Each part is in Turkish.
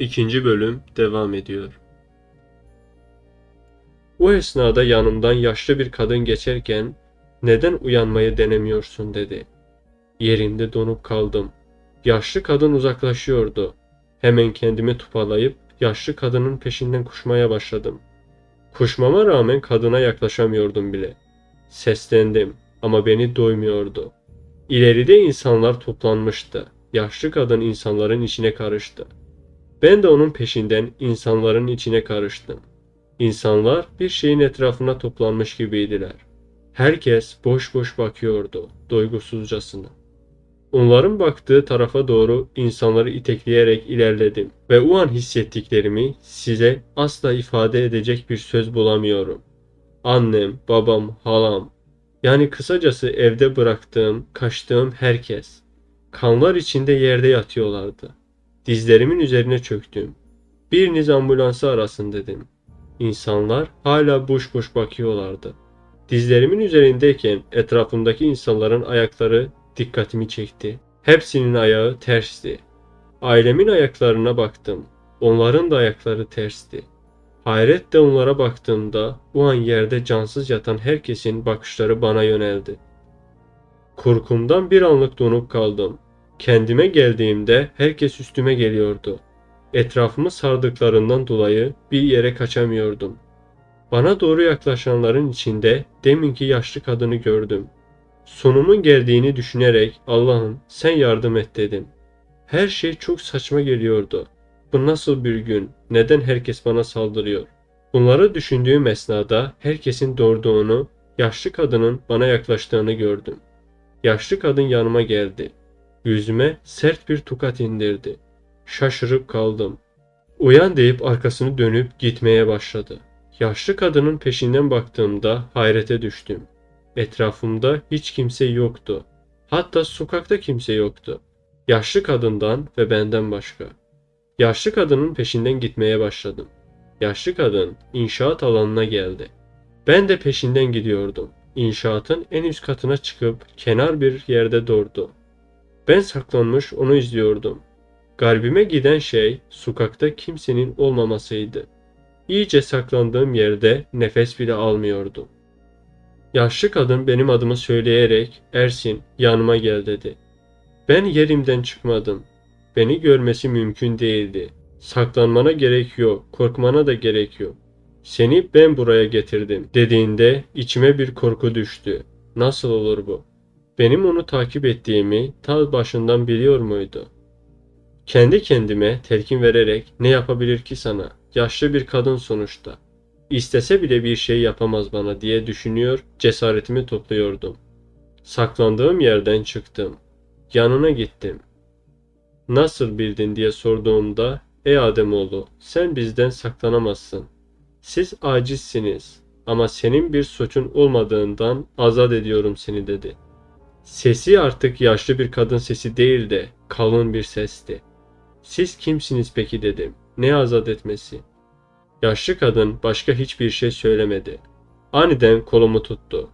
İkinci bölüm devam ediyor. O esnada yanımdan yaşlı bir kadın geçerken neden uyanmayı denemiyorsun dedi. Yerimde donup kaldım. Yaşlı kadın uzaklaşıyordu. Hemen kendimi toparlayıp yaşlı kadının peşinden koşmaya başladım. Koşmama rağmen kadına yaklaşamıyordum bile. Seslendim ama beni doymuyordu. İleride insanlar toplanmıştı. Yaşlı kadın insanların içine karıştı. Ben de onun peşinden insanların içine karıştım. İnsanlar bir şeyin etrafına toplanmış gibiydiler. Herkes boş boş bakıyordu, doygusuzcasına. Onların baktığı tarafa doğru insanları itekleyerek ilerledim ve o an hissettiklerimi size asla ifade edecek bir söz bulamıyorum. Annem, babam, halam, yani kısacası evde bıraktığım, kaçtığım herkes. Kanlar içinde yerde yatıyorlardı. Dizlerimin üzerine çöktüm. Biriniz ambulansı arasın dedim. İnsanlar hala boş boş bakıyorlardı. Dizlerimin üzerindeyken etrafımdaki insanların ayakları dikkatimi çekti. Hepsinin ayağı tersti. Ailemin ayaklarına baktım. Onların da ayakları tersti. Hayretle onlara baktığımda o an yerde cansız yatan herkesin bakışları bana yöneldi. Korkumdan bir anlık donup kaldım. Kendime geldiğimde herkes üstüme geliyordu. Etrafımı sardıklarından dolayı bir yere kaçamıyordum. Bana doğru yaklaşanların içinde deminki yaşlı kadını gördüm. Sonumun geldiğini düşünerek Allah'ım sen yardım et dedim. Her şey çok saçma geliyordu. Bu nasıl bir gün? Neden herkes bana saldırıyor? Bunları düşündüğüm esnada herkesin durduğunu, yaşlı kadının bana yaklaştığını gördüm. Yaşlı kadın yanıma geldi. Yüzüme sert bir tokat indirdi. Şaşırıp kaldım. Uyan deyip arkasını dönüp gitmeye başladı. Yaşlı kadının peşinden baktığımda hayrete düştüm. Etrafımda hiç kimse yoktu. Hatta sokakta kimse yoktu. Yaşlı kadından ve benden başka. Yaşlı kadının peşinden gitmeye başladım. Yaşlı kadın inşaat alanına geldi. Ben de peşinden gidiyordum. İnşaatın en üst katına çıkıp kenar bir yerde durdu. Ben saklanmış onu izliyordum. Galbime giden şey sokakta kimsenin olmamasıydı. İyice saklandığım yerde nefes bile almıyordum. Yaşlı kadın benim adımı söyleyerek Ersin yanıma gel dedi. Ben yerimden çıkmadım. Beni görmesi mümkün değildi. Saklanmana gerek yok, korkmana da gerek yok. Seni ben buraya getirdim dediğinde içime bir korku düştü. Nasıl olur bu? Benim onu takip ettiğimi ta başından biliyor muydu? Kendi kendime telkin vererek ne yapabilir ki sana? Yaşlı bir kadın sonuçta. İstese bile bir şey yapamaz bana diye düşünüyor, cesaretimi topluyordum. Saklandığım yerden çıktım. Yanına gittim. Nasıl bildin diye sorduğumda, ey Ademoğlu sen bizden saklanamazsın. Siz acizsiniz ama senin bir suçun olmadığından azat ediyorum seni dedi. Sesi artık yaşlı bir kadın sesi değil de kalın bir sesti. Siz kimsiniz peki dedim. Ne azat etmesi? Yaşlı kadın başka hiçbir şey söylemedi. Aniden kolumu tuttu.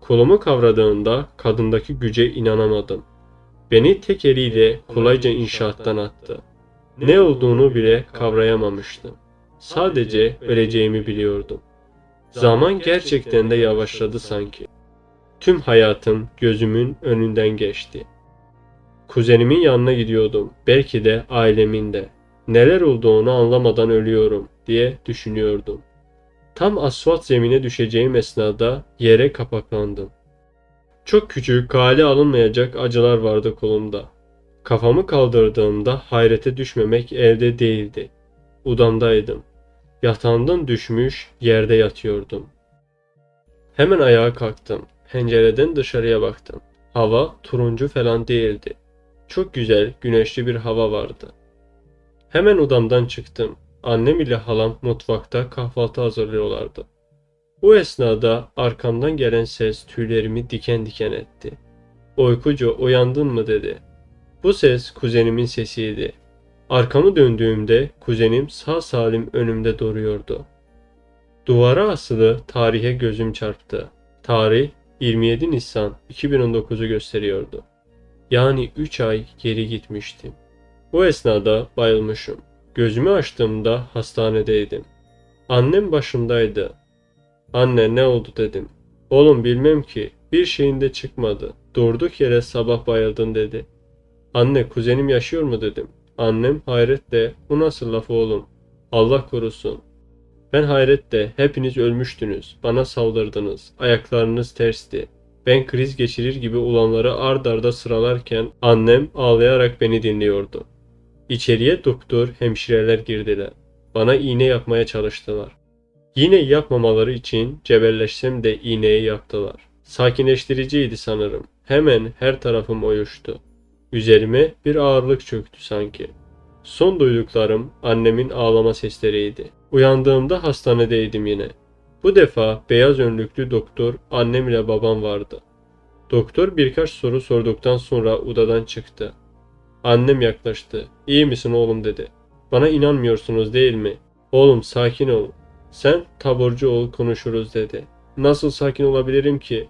Kolumu kavradığında kadındaki güce inanamadım. Beni tek eliyle kolayca inşaattan attı. Ne olduğunu bile kavrayamamıştım. Sadece öleceğimi biliyordum. Zaman gerçekten de yavaşladı sanki. Tüm hayatım gözümün önünden geçti. Kuzenimin yanına gidiyordum. Belki de ailemin de. Neler olduğunu anlamadan ölüyorum diye düşünüyordum. Tam asfalt zemine düşeceğim esnada yere kapaklandım. Çok küçük, kale alınmayacak acılar vardı kolumda. Kafamı kaldırdığımda hayrete düşmemek elde değildi. Udamdaydım. Yatağımdan düşmüş yerde yatıyordum. Hemen ayağa kalktım. Pencereden dışarıya baktım. Hava turuncu falan değildi. Çok güzel, güneşli bir hava vardı. Hemen odamdan çıktım. Annem ile halam mutfakta kahvaltı hazırlıyorlardı. Bu esnada arkamdan gelen ses tüylerimi diken diken etti. Uykucu uyandın mı dedi. Bu ses kuzenimin sesiydi. Arkamı döndüğümde kuzenim sağ salim önümde duruyordu. Duvara asılı tarihe gözüm çarptı. Tarih 27 Nisan 2019'u gösteriyordu. Yani 3 ay geri gitmiştim. Bu esnada bayılmışım. Gözümü açtığımda hastanedeydim. Annem başımdaydı. Anne ne oldu dedim. Oğlum bilmem ki. Bir şeyin de çıkmadı. Durduk yere sabah bayıldın dedi. Anne kuzenim yaşıyor mu dedim. Annem hayretle bu nasıl laf oğlum. Allah korusun. Ben hayretle hepiniz ölmüştünüz. Bana saldırdınız. Ayaklarınız tersti. Ben kriz geçirir gibi olanları ard arda sıralarken annem ağlayarak beni dinliyordu. İçeriye doktor, hemşireler girdiler. Bana iğne yapmaya çalıştılar. Yine yapmamaları için cebelleşsem de iğneyi yaptılar. Sakinleştiriciydi sanırım. Hemen her tarafım uyuştu. Üzerime bir ağırlık çöktü sanki. Son duyduklarım annemin ağlama sesleriydi. Uyandığımda hastanedeydim yine. Bu defa beyaz önlüklü doktor annem ile babam vardı. Doktor birkaç soru sorduktan sonra odadan çıktı. Annem yaklaştı. İyi misin oğlum dedi. Bana inanmıyorsunuz değil mi? Oğlum sakin ol. Sen taburcu ol konuşuruz dedi. Nasıl sakin olabilirim ki?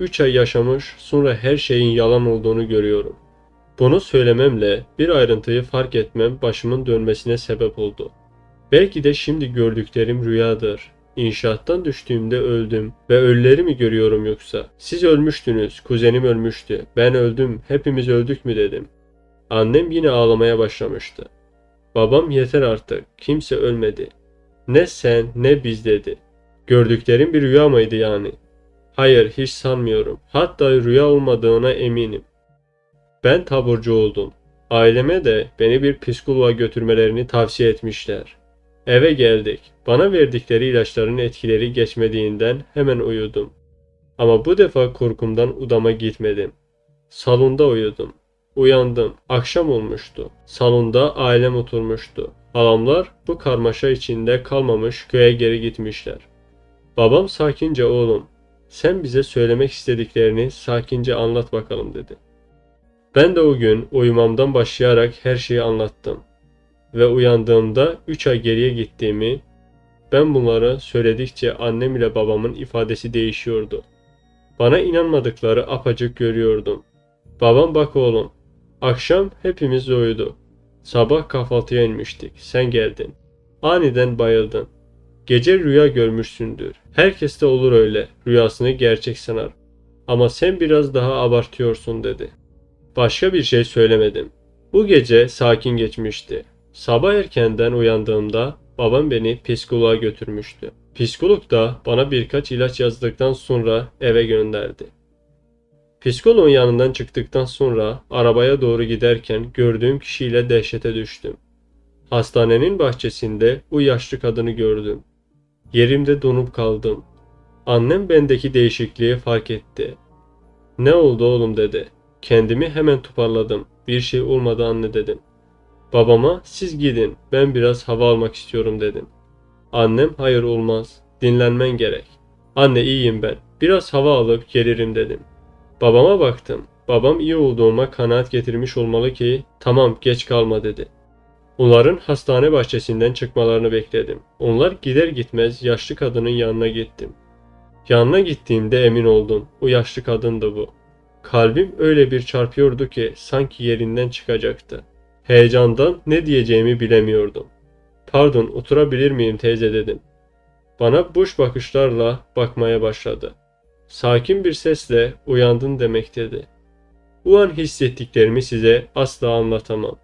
Üç ay yaşamış sonra her şeyin yalan olduğunu görüyorum. Bunu söylememle bir ayrıntıyı fark etmem başımın dönmesine sebep oldu. Belki de şimdi gördüklerim rüyadır. İnşaattan düştüğümde öldüm ve ölüleri mi görüyorum yoksa? Siz ölmüştünüz, kuzenim ölmüştü. Ben öldüm, hepimiz öldük mü dedim. Annem yine ağlamaya başlamıştı. Babam yeter artık, kimse ölmedi. Ne sen ne biz dedi. Gördüklerim bir rüya mıydı yani? Hayır hiç sanmıyorum. Hatta rüya olmadığına eminim. Ben taburcu oldum. Aileme de beni bir psikoloğa götürmelerini tavsiye etmişler. Eve geldik. Bana verdikleri ilaçların etkileri geçmediğinden hemen uyudum. Ama bu defa korkumdan udama gitmedim. Salonda uyudum. Uyandım. Akşam olmuştu. Salonda ailem oturmuştu. Halamlar bu karmaşa içinde kalmamış köye geri gitmişler. Babam sakince oğlum sen bize söylemek istediklerini sakince anlat bakalım dedi. Ben de o gün uyumamdan başlayarak her şeyi anlattım. Ve uyandığımda 3 ay geriye gittiğimi, ben bunları söyledikçe annem ile babamın ifadesi değişiyordu. Bana inanmadıkları apacık görüyordum. Babam bak oğlum, akşam hepimiz uyudu. Sabah kahvaltıya inmiştik, sen geldin. Aniden bayıldın. Gece rüya görmüşsündür. Herkes de olur öyle, rüyasını gerçek sanar. Ama sen biraz daha abartıyorsun dedi. Başka bir şey söylemedim. Bu gece sakin geçmişti. Sabah erkenden uyandığımda babam beni psikoloğa götürmüştü. Psikolog da bana birkaç ilaç yazdıktan sonra eve gönderdi. Psikoloğun yanından çıktıktan sonra arabaya doğru giderken gördüğüm kişiyle dehşete düştüm. Hastanenin bahçesinde o yaşlı kadını gördüm. Yerimde donup kaldım. Annem bendeki değişikliği fark etti. Ne oldu oğlum dedi. Kendimi hemen toparladım. Bir şey olmadı anne dedim. Babama siz gidin ben biraz hava almak istiyorum dedim. Annem hayır olmaz dinlenmen gerek. Anne iyiyim ben biraz hava alıp gelirim dedim. Babama baktım. Babam iyi olduğuma kanaat getirmiş olmalı ki tamam geç kalma dedi. Onların hastane bahçesinden çıkmalarını bekledim. Onlar gider gitmez yaşlı kadının yanına gittim. Yanına gittiğimde emin oldum. O yaşlı kadındı bu. Kalbim öyle bir çarpıyordu ki sanki yerinden çıkacaktı. Heyecandan ne diyeceğimi bilemiyordum. Pardon oturabilir miyim teyze dedim. Bana boş bakışlarla bakmaya başladı. Sakin bir sesle uyandın demek dedi. Bu an hissettiklerimi size asla anlatamam.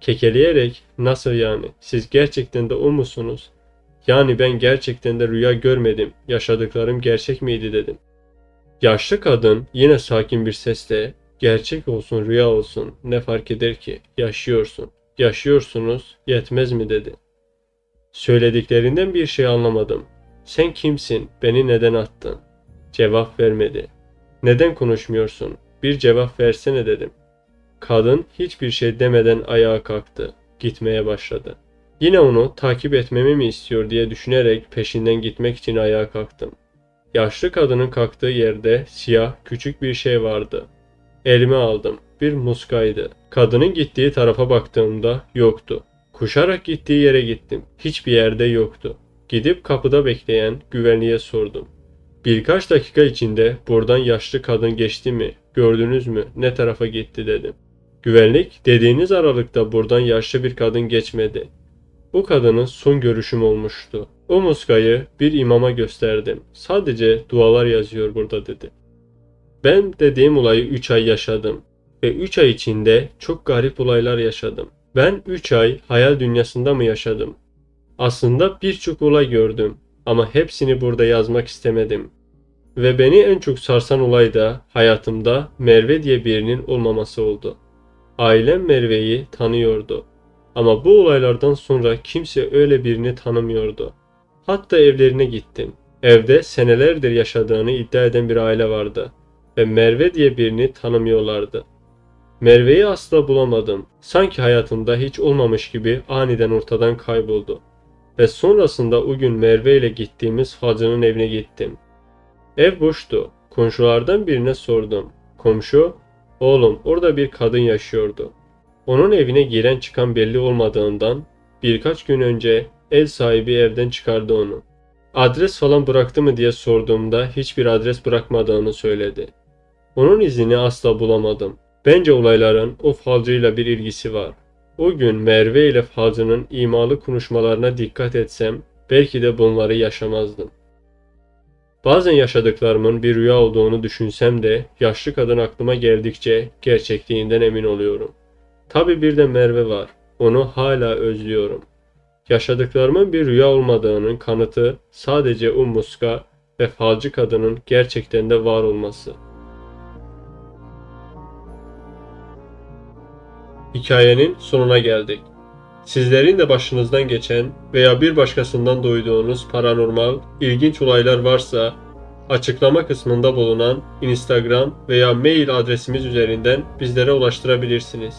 Kekeleyerek nasıl yani siz gerçekten de o musunuz? Yani ben gerçekten de rüya görmedim. Yaşadıklarım gerçek miydi dedim. Yaşlı kadın yine sakin bir sesle gerçek olsun rüya olsun ne fark eder ki yaşıyorsun. Yaşıyorsunuz yetmez mi dedi. Söylediklerinden bir şey anlamadım. Sen kimsin? Beni neden attın? Cevap vermedi. Neden konuşmuyorsun? Bir cevap versene dedim. Kadın hiçbir şey demeden ayağa kalktı. Gitmeye başladı. Yine onu takip etmemi mi istiyor diye düşünerek peşinden gitmek için ayağa kalktım. Yaşlı kadının kalktığı yerde siyah küçük bir şey vardı. Elime aldım. Bir muskaydı. Kadının gittiği tarafa baktığımda yoktu. Kuşarak gittiği yere gittim. Hiçbir yerde yoktu. Gidip kapıda bekleyen güvenliğe sordum. Birkaç dakika içinde buradan yaşlı kadın geçti mi? Gördünüz mü? Ne tarafa gitti dedim. Güvenlik dediğiniz aralıkta buradan yaşlı bir kadın geçmedi. O kadının son görüşüm olmuştu. O muskayı bir imama gösterdim. Sadece dualar yazıyor burada dedi. Ben dediğim olayı 3 ay yaşadım. Ve 3 ay içinde çok garip olaylar yaşadım. Ben 3 ay hayal dünyasında mı yaşadım? Aslında birçok olay gördüm ama hepsini burada yazmak istemedim. Ve beni en çok sarsan olay da hayatımda Merve diye birinin olmaması oldu. Ailem Merve'yi tanıyordu. Ama bu olaylardan sonra kimse öyle birini tanımıyordu. Hatta evlerine gittim. Evde senelerdir yaşadığını iddia eden bir aile vardı ve Merve diye birini tanımıyorlardı. Merve'yi asla bulamadım. Sanki hayatımda hiç olmamış gibi aniden ortadan kayboldu. Ve sonrasında o gün Merve ile gittiğimiz falcının evine gittim. Ev boştu. Komşulardan birine sordum. Komşu, oğlum orada bir kadın yaşıyordu. Onun evine giren çıkan belli olmadığından birkaç gün önce ev sahibi evden çıkardı onu. Adres falan bıraktı mı diye sorduğumda hiçbir adres bırakmadığını söyledi. Onun izini asla bulamadım. Bence olayların o falcıyla bir ilgisi var. O gün Merve ile falcının imalı konuşmalarına dikkat etsem belki de bunları yaşamazdım. Bazen yaşadıklarımın bir rüya olduğunu düşünsem de yaşlı kadın aklıma geldikçe gerçekliğinden emin oluyorum. Tabi bir de Merve var. Onu hala özlüyorum. Yaşadıklarımın bir rüya olmadığının kanıtı sadece o muska ve falcı kadının gerçekten de var olması. Hikayenin sonuna geldik. Sizlerin de başınızdan geçen veya bir başkasından duyduğunuz paranormal, ilginç olaylar varsa açıklama kısmında bulunan Instagram veya mail adresimiz üzerinden bizlere ulaştırabilirsiniz.